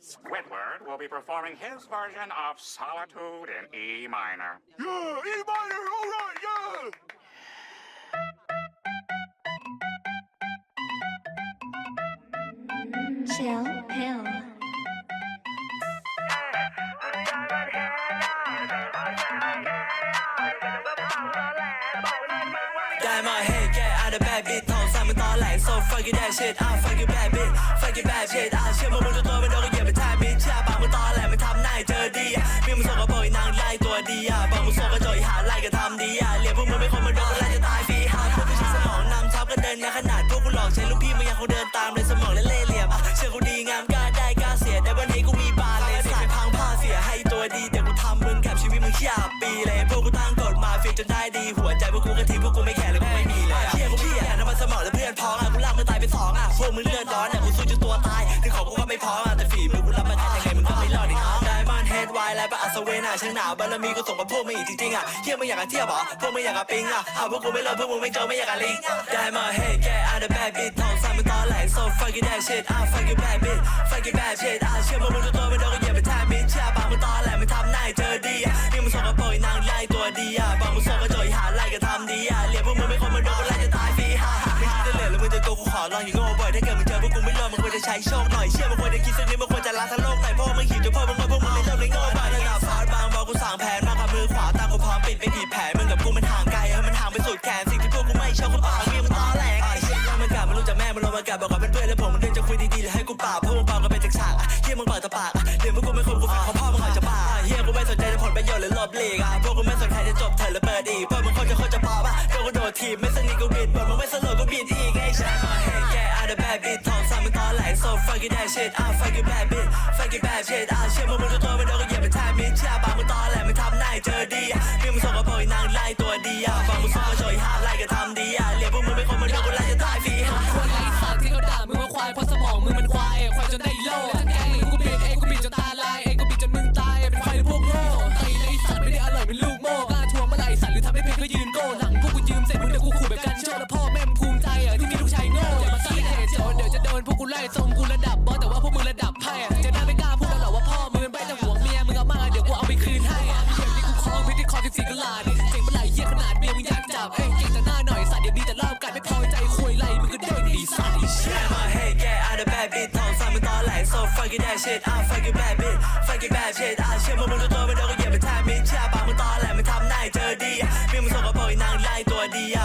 Squidward will be performing his version of Solitude in E minor. Yeah, E minor, alright, yeah! Chill pill. ได้มา hey get out of bed bitch โทรสั่งมึงตอนแหลง so fuck you that shit ah fuck you bad bitch fuck you bad shit อะเชื่อมึงมึงจ ดีอะบอกมึงส่งกระโจยหาไล่ก็ทำดีอะเหลี่ยมพวกมึงไม่คนมาโดนไล่จะตายฟรีหาพวกไม่ใช่สมองนำทับกันเดินงานขนาดพวกกูหลอกใช้ลูกพี่มึงยังคงเดินตามเลยสมองและเล่เหลี่ยมเชื่อกูดีงามกล้าได้กล้าเสียแต่วันนี้กูมีบาร์เลยสายพังผ้าเสียให้ตัวดีเดี๋ยวกูทำมึงกับชีวิตมึงขี้อาปีเลยพวกกูตั้งกฎมาฟิกจนได้ดีหัวใจพวกกูกระทิพวกกูไม่แคร์เลยกูไม่มีเลยเชี่ยกูพี่อะน้ำมันสมองและเพื่อนพ้องอะกูลากมึงตายไปสองอะพวกมึงเลือดร้อนอะ มันเฮดไวไปอัศเวน่ะช่างหนาวบารมีกูส่งกับพวกมึงอีกจริงๆอะเที่ยมึงอยากกันเที่ยวเหรอพวกมึงอยากกับปิงอะเอะพวกกูไม่เลิกพวกมึงไม่เจอไม่อยากกับลิงได้มา hey get out of bed bitch ทองสั่งมึงตอนแหลง so fuck you that shit ah fuck you bad bitch fuck you bad shit อะเชื่อมึงมึงจะตัวเป็นโดนก็เหยียบไปแท่ามิดเชื่อปากมึงตอนแหลงมึงทำหน้าให้เจอดีอะนี่มึงส่งกระโปรงนางไล่ตัวดีอะบอกมึงส่งกระโจยหาไล่ก็ทำดีอะเหลี่ยมพวกมึงไม่คนมาโดนไล่จะตายฟรีฮ่าฮ่าฮ่าจะเหลือแล้วมึงจะโกกูขอลองอย่างโง่บ่อยถ้าเกิดมึงเจอพวกกูไม่รอดมึงควรจะใช้โชคหน่อยเชื่อมึงควรจะคิดสักนิดมึงควรจะล้างทั้งโลกหน่อยเพราะมึงหิวจนพ่อมึง อมันห่างไปสุดแขนสิ่งที่พวกกูไม่ชอบกูปากเมียมึงตอแหลกไอ้เชี่ยมันกลับมันรู้จักแม่มันลงมากลับบอกกับเพื่อนแล้วผมมันเดินจะคุยดีๆแล้วให้กูปาบเพราะมึงปากก็เป็นจากฉากเฮียมึงปากตะปากเดี๋ยวพวกกูไม่ควรกูฟังเพราพ่อมึงอาจจะบ้าอะเฮียกูไม่สนใจในผลประโยชน์หรือลบหลีกอะพวกกูไม่สนใครจะจบเถิดหรือเปิดอีกเพวกมึงคนจะคนจะพอป่ะโดนกูโดดทีบไม่สนิทกูบิดบทมึงไม่สนุกกูบิดอีกไอ้ชายมาเฮ้ยแก out of bad bitch ทองสั่งมึงตอแหลง so fuck you that shit ah fuck you bad bitch fuck you bad shit อะเชื่อมึงมึงจะตัวเป็นโดนก็เหยียบไปท่ามิดเชื่อปากมึงตอแหลงมึงทำหน้าเจอดีอะมีมึงส่งกระโปรงนางไล่ตัวดีอะ มึงมันควายควายจนได้โลแล้วแกงมึงกูบิดเองกูบิดจนตาลายเองกูบิดจนมึงตายเป็นควายพวกโง่ไตไร้สารไม่ได้อร่อยเป็นลูกโม่กล้าทวงเมื่อไหร่สัตว์หรือทำให้เพลงก็ยืนโก้หลังพวกกูยืมเสร็จมึงเดี๋ยวกูขู่แบบกันโชว์แล้วพ่อแม่มึงภูมิใจอะที่มีลูกชายโง่อย่ามาสร้างเหตุโจรเดี๋ยวจะโดนพวกกูไล่ทรงกูระดับบอสแต่ว่าพวกมึงระดับไพ่อะจะน่าไม่กล้าพูดแล้วหรอว่าพ่อมึงเป็นใบแต่ห่วงเมียมึงเอามาเดี๋ยวกูเอาไปคืนให้อะเดี๋ยวนี้กูคล้องพิธีคอสิบสี่กะลาดเจ๋งเมื่อไหร่เหี้ยขนาดเมียมึงอยากจับเอ้ยเก่งแต่หน้าหน่อยสัตว์เดี๋ยวมีแต่รอบกัดไม่พอใจค out of bed, bitch ทองสั่งมึงตอแหลง so fuck you that shit I fuck you bad bitch fuck you bad shit อาเชื่อมึงมึงจะตัวเป็นโดนก็เหยียบไปท่ามิดเชื่อปากมึงตอแหลงมึงทำหน้าเจอดีอะมีมึงส่งกระโปรงนางไล่ตัวดีอะ